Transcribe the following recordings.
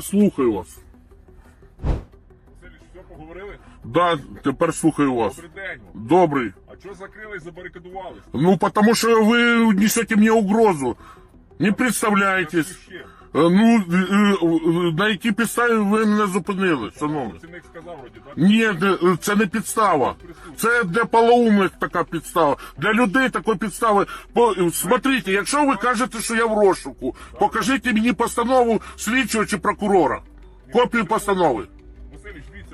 Слухаю вас. Все поговорили? Да, тепер слухаю вас. Добрий день. вам. Добрий. А чого закрились, забарикадувались? Ну, потому что вы несете мне угрозу. Не представляєтесь. Ще. Е, Ну, е, е, на якій підставі ви мене зупинили, шановні? Працівник сказав вроді, так? Ні, це не підстава. Це для полоумних така підстава. Для людей такої підстави. Смотрите, якщо ви кажете, що я в розшуку, покажіть мені постанову слідчого чи прокурора. Копію постанови.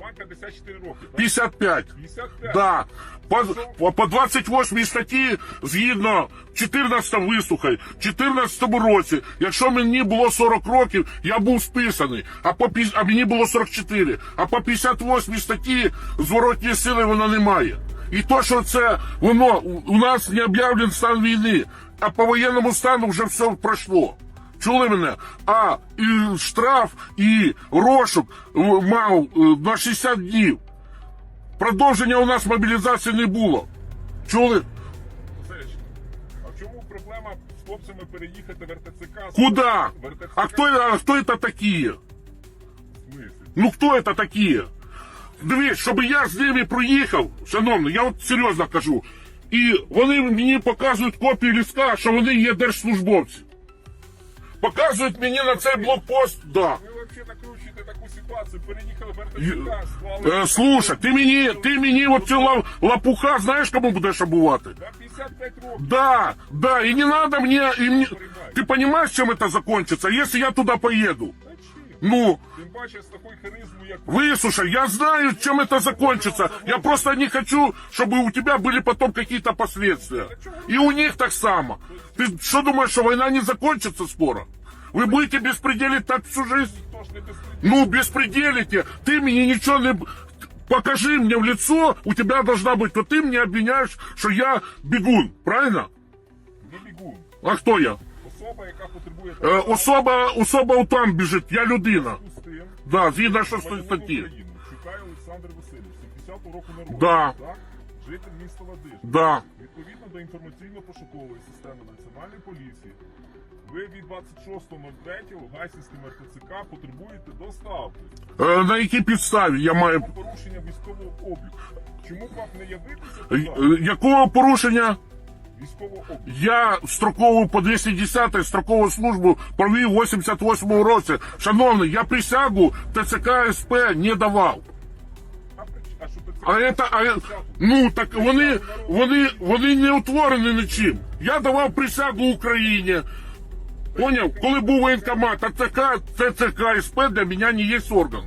Вам 54 роки, так? 55. 55? Да. По, по, по 28 статті, згідно 14 вислухай, в 14 році, якщо мені було 40 років, я був списаний, а, по, пі- а мені було 44. А по 58 статті зворотньої сили воно немає. І то, що це воно у- у нас не об'явлений стан війни, а по воєнному стану вже все пройшло. Чули мене? А і штраф, і розшук е, мав е, на 60 днів. Продовження у нас мобілізації не було. Чули? А чому проблема з хлопцями переїхати в РТЦК? Куда? В РТЦК? А кто, а такие? В смислі? Ну хто это такие? Дивись, щоб я з ними проїхав, шановний, я от серйозно кажу. І вони мені показують копію ліска, що вони є держслужбовці. Показують мені на цей блокпост, да. Ви взагалі накручуєте таку ситуацію, переїхали в РТЦК, склали... Е, слушай, ти мені, ти мені от цю ла- лапуха знаєш, кому будеш обувати? Да, 55 років. Да, да, и не надо мне, и мне... Ты понимаешь, чем это закончится, если я туда поеду? Ну, Тим паче з такою харизмою, як выслушай, я знаю, чем это закончится. Я просто не хочу, чтобы у тебя были потом какие-то последствия. И у них так само. Ты что думаешь, что война не закончится скоро? Вы будете беспределить так всю жизнь? хто ж не безпреділ. Ну, беспределите. Ты мне ничего не... Покажи мне в лицо, у тебя должна быть, то ты мне обвиняешь, что я бегун, правильно? Не бігун. А кто я? Особа, яка потребує Е, особа, особа там біжить, я людина. з тим, Да, згідно 6 громадянин статті. України, Чекає Олександр Васильович, 70-го року народу. Да. Так? Житель міста Ладиж. Да. Відповідно до інформаційно-пошукової системи Національної поліції, ви від 26.03 Гайсінським РТЦК потребуєте доставки Е, на якій підставі я маю. порушення військового обліку. Чому б вам не явитися е, туди? е, Якого порушення? Військового обліку. Я строкову по 210 строкову службу провів у 88 році. Шановний, я присягу ТЦК СП не давав. А, при- а що ти це? А это, а, е- ну так вони, вони, вони не утворені нічим. Я давав присягу Україні. Поняв? Коли був воєнкомат, а ТЦК, ТЦК СП для мене не є орган.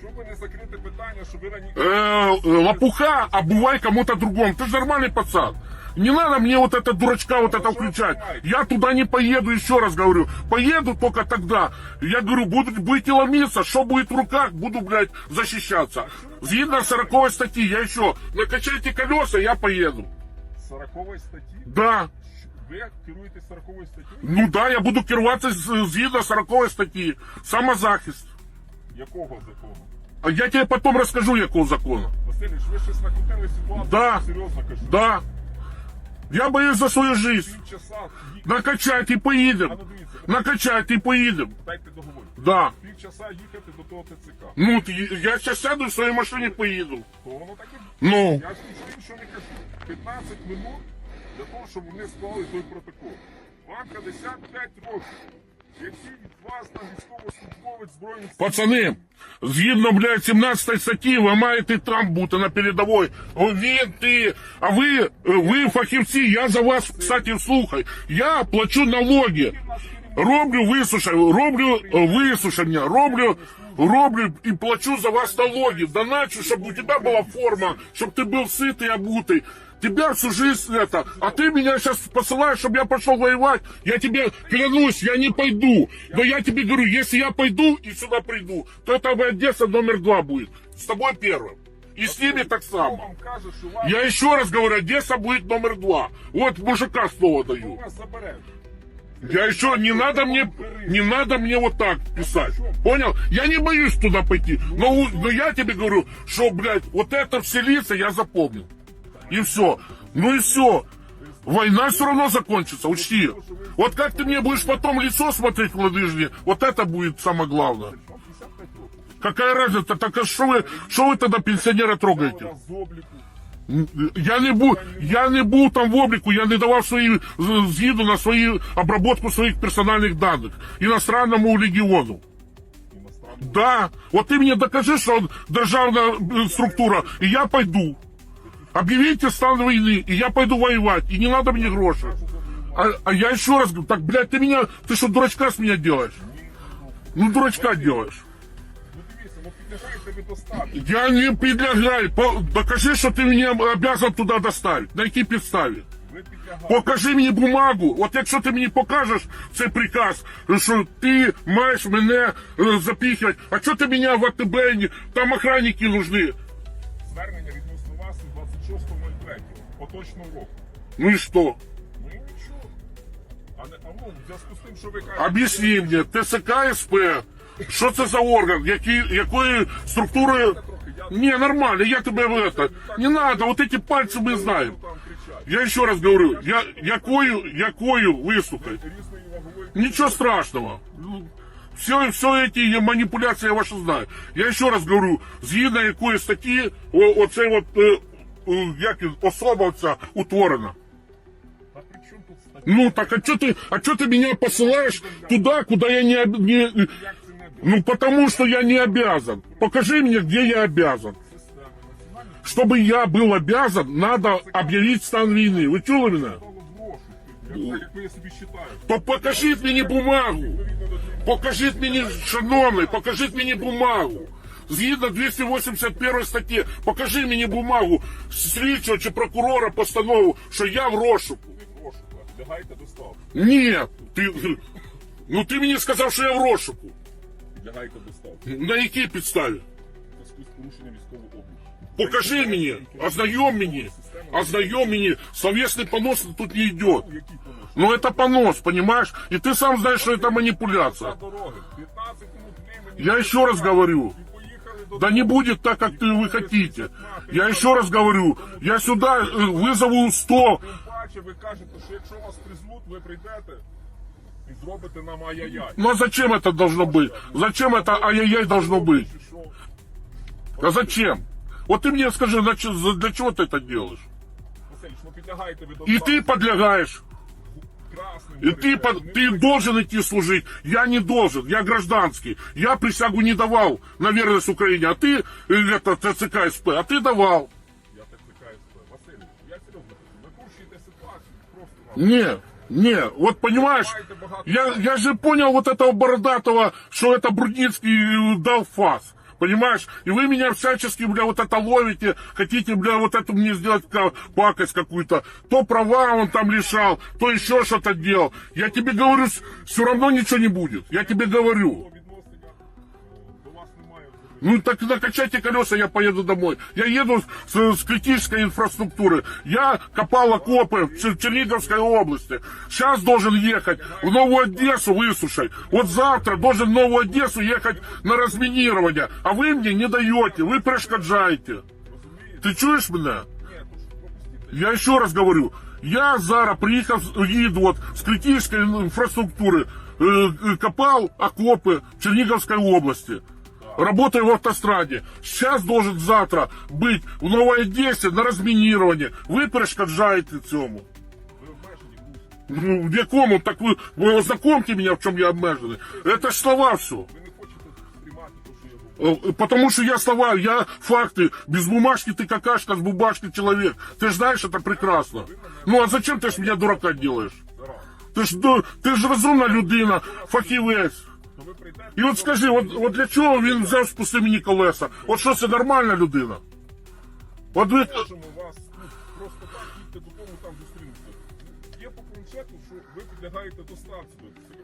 Чому ви не закрите питання, що ви раніше... э, лопуха, а бывай кому-то другому. Ты же нормальный пацан. Не надо мне вот это дурачка вот это включать. Я туда не поеду, еще раз говорю. Поеду только тогда. Я говорю, будут, будете ломиться, что будет в руках, буду, блядь, защищаться. Згідно 40 статьи, я еще, накачайте колеса, я поеду. 40 статті? Да. Ви керуєте 40 статтю? Ну да, я буду керуватися з- згідно 40 статті. Самозахист. Якого закону? А я тебе потом расскажу, якого закону. Васильович, ви щось накрутили ситуацію, Да. серйозно кажу. Да. Я боюсь за свою жизнь. Півчаса, їх- Накачайте і а поїдемо. ну дивіться, Накачайте і поїдемо. дайте договорю. Да. Півчаса їхати до того ТЦК. Ну, т- я сейчас сяду і в своїй машині поїду. То воно так і Ну, Я ж з тим, що не кажу. 15 минут для того, щоб вони склали той протокол. Вам 55 років. Який від вас там військовослужбовець збройних сил пацани, згідно, блядь, 17 статті, ви маєте там бути на передовій. О, Він, ти, а ви, ви фахівці, я за вас, кстати, слухай. Я плачу налоги. Роблю висушення, роблю е, висушення, роблю, роблю і плачу за вас налоги. Доначу, щоб у тебе була форма, щоб ти був ситий, обутий. Тебя всю жизнь это, а ты меня сейчас посылаешь, чтобы я пошел воевать. Я тебе клянусь, я не пойду. Но я тебе говорю, если я пойду и сюда приду, то это Одесса номер два будет. С тобой первым. И с ними так само. Я еще раз говорю, Одесса будет номер два. Вот мужика слово даю. Я еще не надо мне, не надо мне вот так писать. Понял? Я не боюсь туда пойти. Но, у- но я тебе говорю, что, блядь, вот это вселиться я запомнил. И все. Ну и все. Война все равно закончится, учти. Вот как ты мне будешь потом лицо смотреть в ладыжне, вот это будет самое главное. Вам 55 років. Какая разница? Так а что вы, что вы тогда пенсионера трогаете? Зараз з обліку. Я не був, я не був там в обліку, я не давав свої з- згіду на свою обработку своїх персональних даних іностранному легіону. Іностранний. Да, вот ты мне докажи, что он державная э, структура, и я пойду. Объявите стан войны, и я пойду воевать, и не надо мне гроши. А, а я еще раз говорю, так, блядь, ты меня, ты что, дурачка с меня делаешь? Ну, дурачка делаешь. Ну дивіться, ну підлягаєте ви доставці. Я не предлагаю, По- докажи, что ты меня обязан туда доставить. На якій підставі? Ви підлягаєте. Покажи мені бумагу. От якщо ти мені покажеш цей приказ, що ти маєш мене е, запіхати, а що ти мене в АТБ, не- там охранники нужны. поточного року. Ну і що? Ну і нічого. А, не, а ну, в зв'язку з тим, що ви кажете... Об'ясни мені, ТСК СП, що це за орган, які, якої структури... Не, нормально, я тебе в это... Не надо, вот эти пальцы мы знаем. Там кричать. Я ще раз говорю, я, якою, якою вислухай. Різною ваговою... Ничего страшного. Все, все эти манипуляции я ваши знаю. Я еще раз говорю, згідно якої статті о, оцей от, е, е, як він, особа ця утворена. А при чому тут стаття? Ну так а что ты, а что ты меня посылаешь туда, куда я не, об- не Як це не буде? ну потому что я не обязан. Покажи мне, где я обязан. Системи національної Чтобы я был обязан, надо объявить стан войны. Вы чули меня? стало в розшук. Як, як ви я собі вважаю. То покажіть мені бумагу. Відповідно до тих Покажіть мені, шановний, покажіть мені бумагу. Згідно 281 статті, покажи мені бумагу слідчого чи прокурора постанову, що я в розшуку. в розшуку. Підлягаєте доставку. Ні, ти, ну ти мені сказав, що я в розшуку. Підлягаєте доставку. На якій підставі? В зв'язку з порушенням військового обліку. Покажи мені, ознайом мені, ознайом мені, словесний понос тут не йде. Який понос? Ну это понос, понимаешь? И ты сам знаешь, что это манипуляция. За дороги. 15 минут времени. Я еще раз говорю, І поїхали до Да не будет так, как ты, вы хотите. Я еще раз говорю, я сюда э, вызову 100. Тим паче ви кажете, що якщо вас призвуть, ви прийдете і зробите нам ай-яй-яй. Ну а зачем это должно быть? Зачем это ай-яй-яй должно быть? Чи що? А зачем? Вот ты мне скажи, на чё- за- для чего ты это делаешь? Васильович, ну підлягаєте ви до И ты подлягаешь, красним. и ты, под- ты должен идти служить. Я не должен, я гражданский. Я присягу не давал на верность Украине, а ты, э, это, ТЦК СП, а ты давал. Я так цікаюсь. Васильович, я серйозно кажу, ви порушуєте ситуацію. Просто вам. Не, не, вот понимаешь, я, я же понял вот этого бородатого, что это Брудницкий э, дал фас. Понимаешь? И вы меня всячески, бля, вот это ловите, хотите, бля, вот это мне сделать пакость какую-то. То права он там лишал, то еще что-то делал. Я тебе говорю, все равно ничего не будет. Я тебе говорю. Ну так накачайте колеса, я поеду домой. Я еду с, с критической инфраструктуры. Я копал окопы в Чер- Черниговской области. Сейчас должен ехать в Новую Одессу высушить. Вот завтра должен в Новую Одессу ехать на разминирование. А вы мне не даете, вы перешкоджаете. Розумієте? Ты чуешь меня? Ні, то ж пропустіть. Я еще раз говорю, я зараз приїхав, їду от, з критичної інфраструктури, е, е, копал окопи в Черниговской области. Работаю в автостраде. Сейчас должен завтра быть в Новой Одессе на разминировании. Ви перешкоджаєте цьому. Ви обмежені в русі. Ну, в якому? Так ви, ви ознакомте мене, в чому я обмежений. Это ж слова все. Ви не хочете сприймати те, що я говорю. Э, Потому что я слова, я факты. Без бумажки ты какашка, с бумажки человек. Ты же знаешь это прекрасно. Ну а зачем ты ж меня дурака делаешь? Зараз. Ти ж, ду- ти ж розумна людина, фахівець. І от скажи, от, от для чого він взяв спусти мені колеса? От що це нормальна людина? От ви, можемо вас ну, просто так їдьте додому там зустрінутися. Є по планшету, що ви підлягаєте доставці.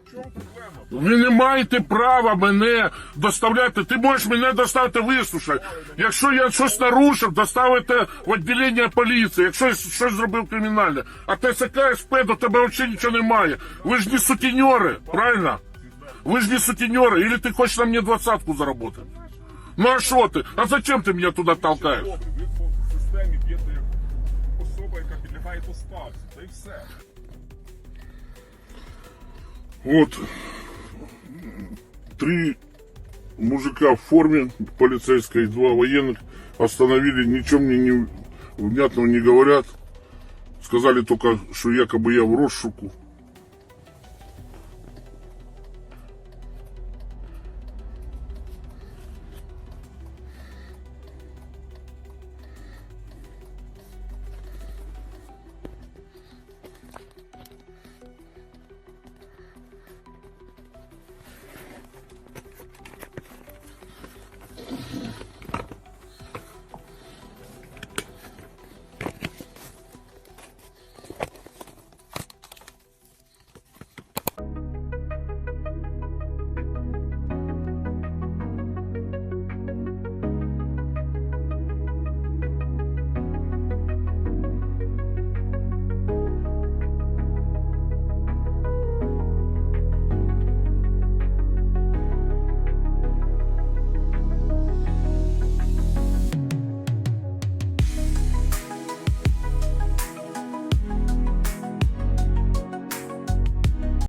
В чому проблема? ви не маєте права мене доставляти. Ти можеш мене доставити висушати. Якщо я щось нарушив, доставити в відділення поліції, якщо я щось зробив кримінальне. А ТСК СП до тебе взагалі нічого немає. Ви ж не сутіньори, правильно? Ви ж не сутенеры, или ты хочешь на мне двадцатку заработать? Ну а что ты? А зачем ты меня туда толкаешь? Добре, ви по системі б'єте як особа, яка підлягає маєте ставці, та й все. Вот три мужика в форме полицейской, два военных остановили, ничего мне не, внятного не говорят. Сказали только, что якобы я в розшуку.